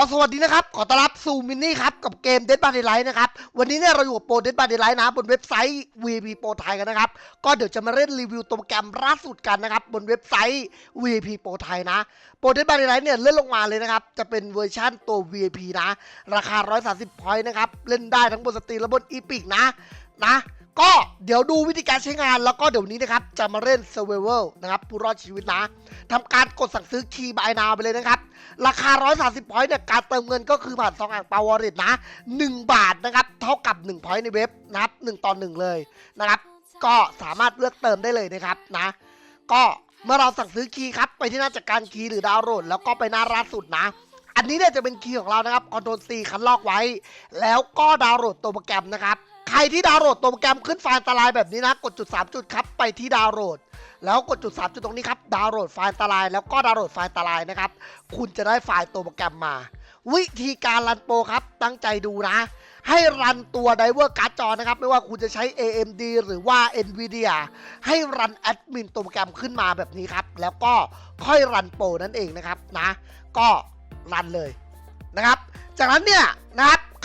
ก็สวัสดีนะครับ ขอต้อนรับสู่มินนี่ครับ กับเกม Dead by Daylight นะครับ วันนี้เนี่ยเราอยู่กับโปร Dead by Daylight นะ บนเว็บไซต์ VP Pro ไทยกันนะครับ ก็เดี๋ยวจะมาเล่นรีวิวโปรแกรมล่าสุดกันนะครับ บนเว็บไซต์ VP Pro ไทยนะโปร Dead by Daylight เนี่ยเลื่อนลงมาเลยนะครับ จะเป็นเวอร์ชั่นตัว VIP นะ ราคา 130พอยต์นะครับ เล่นได้ทั้งบนสตรีมและบนอีพิกนะนะ ก็ เดี๋ยวดูวิธีการใช้งานแล้วก็เดี๋ยวนี้นะครับ จะมาเล่น Survival นะครับผู้รอดชีวิตนะทำการกดสั่งซื้อคีย์บายนาไปเลยนะครับ ราคา 130พอยต์เนี่ยการเติมเงินก็คือผ่านซองอ่างเปาวอร์เรตนะ 1 บาทนะครับ เท่ากับ1พอยต์ในเว็บนะครับ1ต่อ1เลยนะครับ ก็สามารถเลือกเติมได้เลยนะครับนะ ก็เมื่อเราสั่งซื้อคีย์ครับไปที่หน้าจัดการคีย์หรือดาวน์โหลดแล้วก็ไปหน้าล่าสุดนะอันนี้เนี่ยจะเป็นคีย์ของเรานะครับคอนโทรล C คันลอกไว้ แล้วก็ดาวน์โหลดตัวโปรแกรมนะครับ ใครที่ดาวน์โหลดตัวโปรแกรมขึ้นไฟล์อันตรายแบบนี้นะ กดจุด 3 จุดครับ ไปที่ดาวน์โหลด แล้วกดจุด 3 จุดตรงนี้ครับ ดาวน์โหลดไฟล์อันตราย แล้วก็ดาวน์โหลดไฟล์อันตรายนะครับ คุณจะได้ไฟล์ตัวโปรแกรมมา วิธีการรันโปรครับ ตั้งใจดูนะ ให้รันตัวไดเวอร์การ์ดจอนะครับ ไม่ว่าคุณจะใช้ AMD หรือว่า NVIDIA ให้รันแอดมินตัวโปรแกรมขึ้นมาแบบนี้ครับ แล้วก็ค่อยรันโปรนั่นเองนะครับนะ ก็รันเลยนะครับ จากนั้นเนี่ย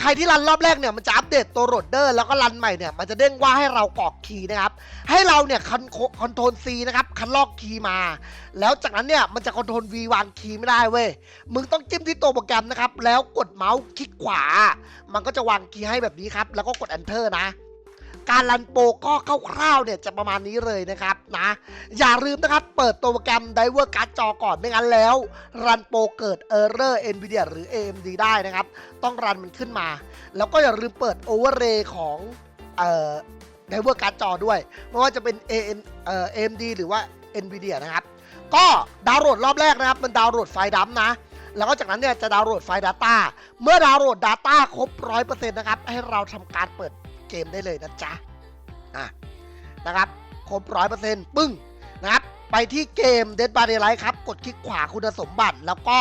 ครับใครที่รันรอบแรกเนี่ยมันจะอัปเดตตัวโรดเดอร์แล้วก็รันใหม่เนี่ยมันจะเด้งว่าให้เรากรอกคีย์นะครับ ให้เราเนี่ยคอนคอนโทรลซีนะครับคันลอกคีย์มา แล้วจากนั้นเนี่ยมันจะคอนโทรลวีวางคีย์ไม่ได้เว้ยมึงต้องจิ้มที่ตัวโปรแกรมนะครับแล้วกดเมาส์คลิกขวา มันก็จะวางคีย์ให้แบบนี้ครับแล้วก็กด Enter นะ การรันโปรก็คร่าวๆเนี่ยจะประมาณนี้เลยนะครับนะอย่าลืมนะครับ เปิดตัวโปรแกรม Diver Card จอก่อนไม่งั้นแล้ว รันโปรเกิด Error NVIDIA หรือ AMD ได้นะครับ ต้องรันมันขึ้นมา แล้วก็อย่าลืมเปิด Overlay ของเอ่อ Diver Card จอด้วย ไม่ว่าจะเป็น AM เอ่อ AMD หรือว่า NVIDIA นะครับก็ดาวน์โหลดรอบแรกนะครับ มันดาวน์โหลดไฟล์ดัมนะ แล้วก็จากนั้นเนี่ยจะดาวน์โหลดไฟล์ Data เมื่อดาวน์โหลด Data ครบ 100%นะครับ ให้เราทำการเปิด เกมได้เลยนะจ๊ะอะนะครับครบ100%ปึ้งนะครับไปที่เกม Dead by Daylight ครับ กดคลิกขวาคุณสมบัติ แล้วก็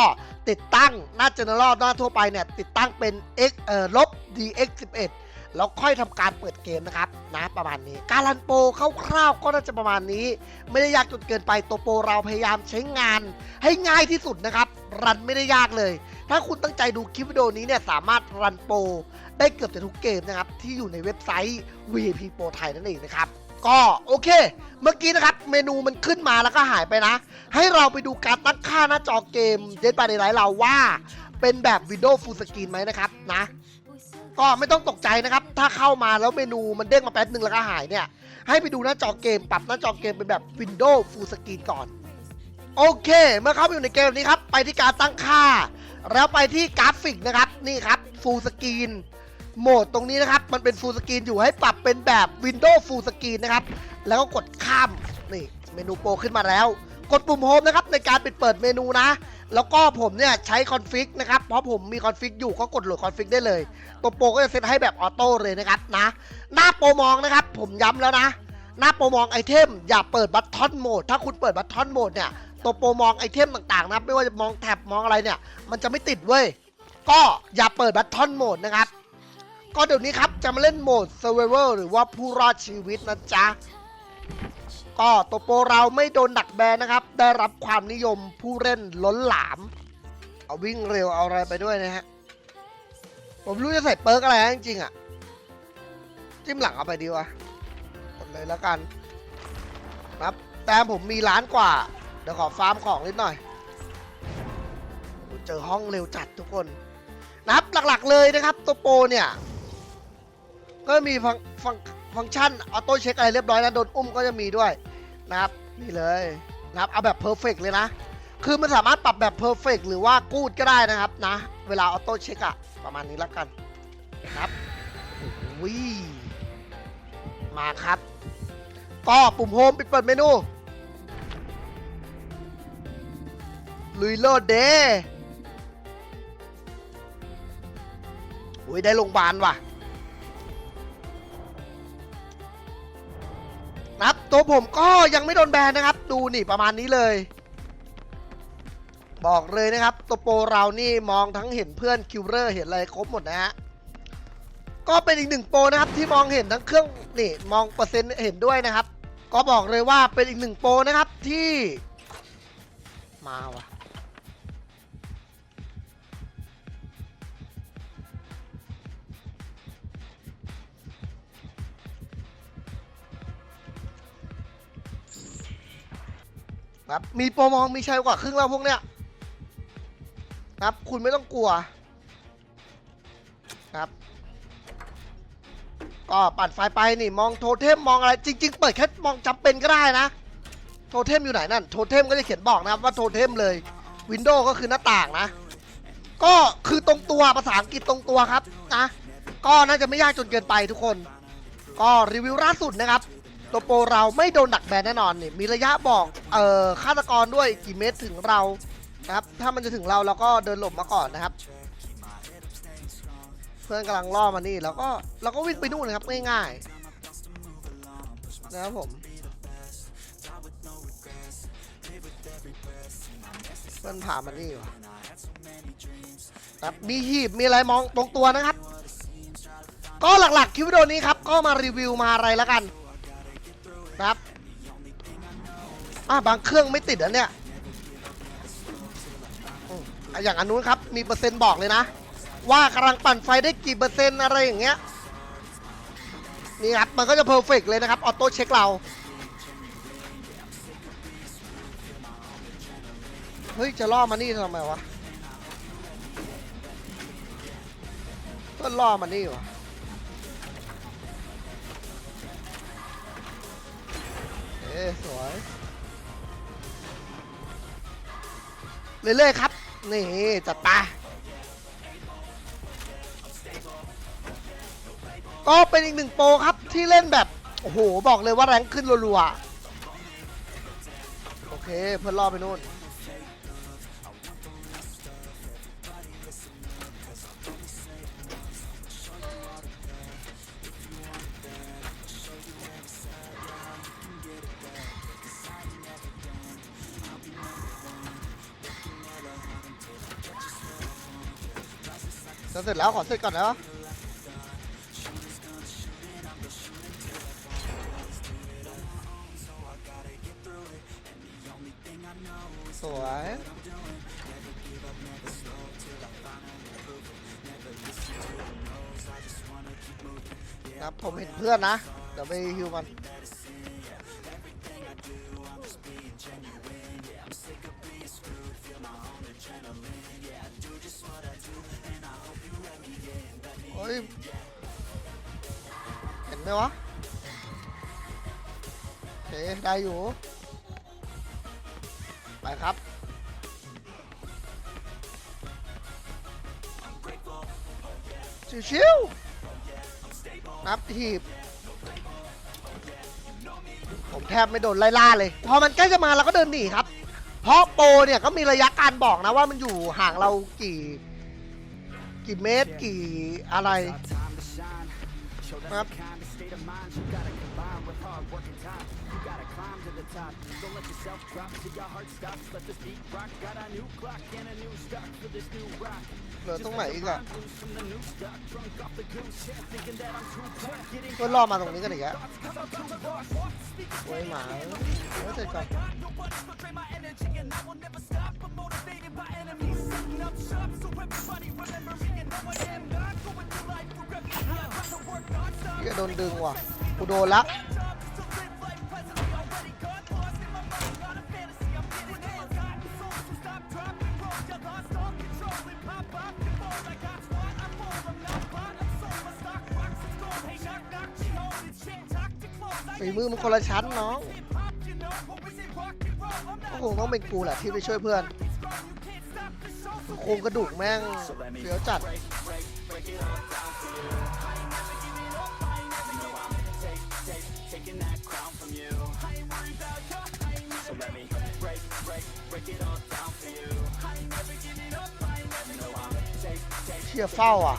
ติดตั้งหน้า General หน้าทั่วไปเนี่ย ติดตั้งเป็น x เอ่อลบ dx 11 แล้วค่อยทำการเปิดเกมนะครับนะประมาณนี้ การรันโปรคร่าวๆก็น่าจะประมาณนี้ ไม่ได้ยากจนเกินไปตัวโปรเราพยายามใช้งาน ให้ง่ายที่สุดนะครับ รันไม่ได้ยากเลย ถ้าคุณตั้งใจดูคลิปวิดีโอนี้เนี่ยสามารถรันโปร ได้เกือบจะทุกเกมนะครับ ที่อยู่ในเว็บไซต์ VIP Pro ไทยนั่นเองนะครับ ก็โอเค เมื่อกี้นะครับ เมนูมันขึ้นมาแล้วก็หายไปนะ ให้เราไปดูการตั้งค่าหน้าจอเกม Dead by Daylight เราว่า เป็นแบบ Windows Full Screen ไหมนะครับนะก็ไม่ต้องตกใจนะครับ ถ้าเข้ามาแล้วเมนูมันเด้งมาแป๊บนึงแล้วก็หายเนี่ย ให้ไปดูหน้าจอเกม ปรับหน้าจอเกมเป็นแบบ Windows Full Screen ก่อน โอเค เมื่อเข้าไปอยู่ในเกมนี้ครับ ไปที่การตั้งค่า แล้วไปที่กราฟิกนะครับ นี่ครับ Full Screen โหมดตรงนี้นะครับ มันเป็น Full Screen อยู่ให้ปรับเป็นแบบ Windows Full Screen นะครับ แล้วก็กดข้ามนี่เมนูโปรขึ้นมาแล้ว กดปุ่มโฮมนะครับในการปิดเปิดเมนูนะ แล้วก็ผมเนี่ยใช้คอนฟิกนะครับ เพราะผมมีคอนฟิกอยู่ก็กดโหลดคอนฟิกได้เลย ตัวโปรก็จะเซตให้แบบออโต้เลยนะครับนะ หน้าโปรมองนะครับ ผมย้ำแล้วนะ หน้าโปรมองไอเทมอย่าเปิดบัตทอนโหมดถ้าคุณเปิดบัตทอนโหมดเนี่ยตัวโปรมองไอเทมต่างๆนะไม่ว่าจะมองแท็บมองอะไรเนี่ย มันจะไม่ติดเว้ยก็อย่าเปิดบัตทอนโหมดนะครับ ก็เดี๋ยวนี้ครับจะมาเล่นโหมด Survival หรือว่าผู้รอดชีวิตนะจ๊ะ ก็ตัวโปรเราไม่โดนดักแบนนะครับ ได้รับความนิยมผู้เล่นล้นหลาม เอาวิ่งเร็วเอาอะไรไปด้วยนะฮะ ผมรู้จะใส่เปิร์กอะไรจริงๆอะ จิ้มหลังเอาไปดีวะกดเลยแล้วกันนะครับแต่ผมมีล้านกว่า เดี๋ยวขอฟาร์มของนิดหน่อยเจอห้องเร็วจัดทุกคนนะครับหลักๆเลยนะครับตัวโปรเนี่ย ก็มีฟังฟังฟังก์ชันออโต้เช็คอะไรเรียบร้อยนะโดนอุ้มก็จะมีด้วยนะครับนี่เลยนะครับเอาแบบเพอร์เฟกเลยนะ คือมันสามารถปรับแบบเพอร์เฟกหรือว่ากูดก็ได้นะครับนะ เวลาออโต้เช็คอะประมาณนี้แล้วกันนะครับวิมาครับ ก็ปุ่มโฮมปิดเปิดเมนู ลุยโลดเดอุ้ยได้โรงพยาบาลว่ะ ตัวผมก็ยังไม่โดนแบนนะครับ ดูนี่ประมาณนี้เลย บอกเลยนะครับ ตัวโปรเรานี่มองทั้งเห็นเพื่อนคิวเลอร์เห็นอะไรครบหมดนะฮะก็เป็นอีกหนึ่งโปรนะครับที่มองเห็นทั้งเครื่องนี่มองเปอร์เซ็นต์เห็นด้วยนะครับ ก็บอกเลยว่าเป็นอีกหนึ่งโปรนะครับที่ มาว่ะ ครับ มีโปรมองมีชัยกว่าครึ่งแล้วพวกเนี้ยครับคุณไม่ต้องกลัวครับ ก็ปัดไฟไปนี่มองโทเทมมองอะไรจริง ๆ เปิดแค่มองจำเป็นก็ได้นะ โทเทมอยู่ไหนนั่นโทเทมก็จะเขียนบอกนะครับว่าโทเทมเลยวินโดว์ก็คือหน้าต่างนะ ก็คือตรงตัวภาษาอังกฤษตรงตัวครับนะก็น่าจะไม่ยากจนเกินไปทุกคน ก็รีวิวล่าสุดนะครับ ตัวโปรเราไม่โดนดักแบนแน่นอนนี่มีระยะบอกเอ่อฆาตกรด้วยกี่เมตรถึงเรานะครับถ้ามันจะถึงเราเราก็เดินหลบมาก่อนนะครับ เพื่อนกำลังล่อมานี่แล้วก็เราก็วิ่งไปนู่นนะครับง่ายๆนะครับผมเพื่อนผ่านมานี่วะครับมีหีบมีอะไรมองตรงตัวนะครับ ก็หลักๆคลิปวิดีโอนี้ครับก็มารีวิวมาอะไรแล้วกัน ครับอะบางเครื่องไม่ติดอันเนี้ยอืมอะอย่างอันนู้นครับ มีเปอร์เซ็นต์บอกเลยนะ ว่ากำลังปั่นไฟได้กี่เปอร์เซ็นต์อะไรอย่างเงี้ยนี่ครับ มันก็จะเพอร์เฟกเลยนะครับ ออโต้เช็คเราเฮ้ย จะล่อมานี่ทำไมวะก็ล่อมานี่วะ สวย เรื่อยๆครับ นี่ จัดไปก็เป็นอีกหนึ่งโปรครับที่เล่นแบบ โอ้โห บอกเลยว่าแรงขึ้นรัวๆ โอเค เพื่อนล่อไปนู่น จะเสร็จแล้วขอเสร็จก่อนนะสวยครับผมเห็นเพื่อนนะ เดี๋ยวไปฮิวมัน วะโอเคได้อยู่ ไปครับชิวๆนับทีบผมแทบไม่โดนไล่ล่าเลย พอมันใกล้จะมาเราก็เดินหนีครับ เพราะโปเนี่ยก็มีระยะการบอกนะว่ามันอยู่ห่างเรากี่ กี่เมตรกี่อะไร ครับเหลือตรงไหนอีกอะก็ล่อมาตรงนี้กันอีกแล้วโอ้ยหม าเออเสร็จก่อนเหี้ยโดนดึงว่ะกูโดนละ ฝีมือมันคนละชั้นน้องก็คงต้องเป็นกูแหละที่ไปช่วยเพื่อนโครงกระดูกแม่งเฟี้ยวจัดเชี่ยเฝ้าอะ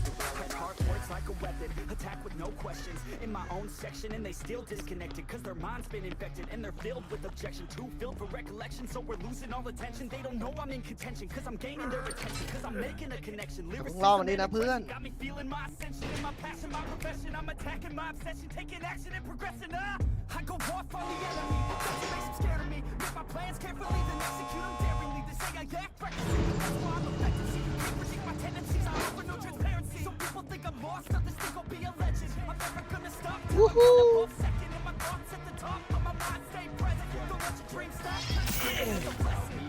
าอ่ะ สวย like a weapon. Attack with no questions. In my own section, and they still disconnected. Cause their mind's been infected, and they're filled with objection. Too filled for recollection, so we're losing all attention. They don't know I'm in contention. Cause I'm gaining their attention. Cause I'm making a connection. มึงเล่าวันนี้ Lyricism นะเพื่อน and Got me feeling my ascension and my passion, my profession. I'm attacking my obsession, taking action and progressing. Ah, I go off on the enemy. That's what makes them scared of me. Make my plans carefully, then execute them daringly. They say I act recklessly. That's why I'm effective. See, you can't predict my tendencies. I offer no transparency. Some people think I'm lost, others think I'll be a legend. I'm never gonna stop. till I'm Woohoo. at the most second, and my thoughts at the top. But my mind stay present. Don't let your dreams stop. 'cause it's a blessing.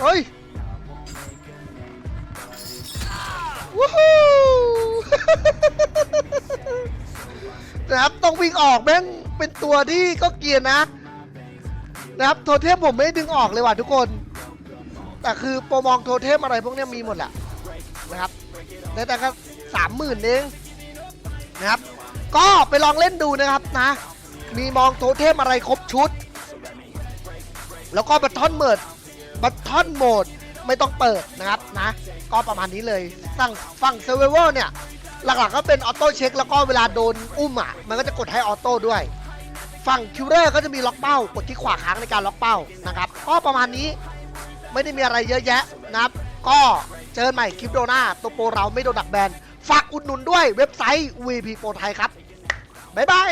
เฮ้ยวู้ฮู้นะครับต้องวิ่งออกแม่งเป็นตัวที่ก็เกรียร์นะนะครับโทเทมผมไม่ได้ดึงออกเลยว่ะทุกคน แต่คือโปรมองโทเทมอะไรพวกเนี้ยมีหมดแหละ นะครับได้แต่ก็สามหมื่นเองนะครับ ก็ไปลองเล่นดูนะครับนะ มีมองโทเทมอะไรครบชุด แล้วก็บัตทอนเมิดบัตทอนโหมดไม่ต้องเปิดนะครับนะ ก็ประมาณนี้เลยสั่งฝั่งเซเวอร์เนี่ย หลักๆก็เป็นออโต้เช็คแล้วก็เวลาโดนอุ้มอะ มันก็จะกดให้ออโต้ด้วย ฝั่งคิวเรอร์ก็จะมีล็อกเป้ากดที่ขวาค้างในการล็อกเป้านะครับ ก็ประมาณนี้ไม่ได้มีอะไรเยอะแยะนะครับ ก็ เจอกันใหม่คลิปโดหน้าตัวโปรเราไม่โดนดักแบน ฝากอุดหนุนด้วยเว็บไซต์ VP Pro ไทยครับ บ๊ายบาย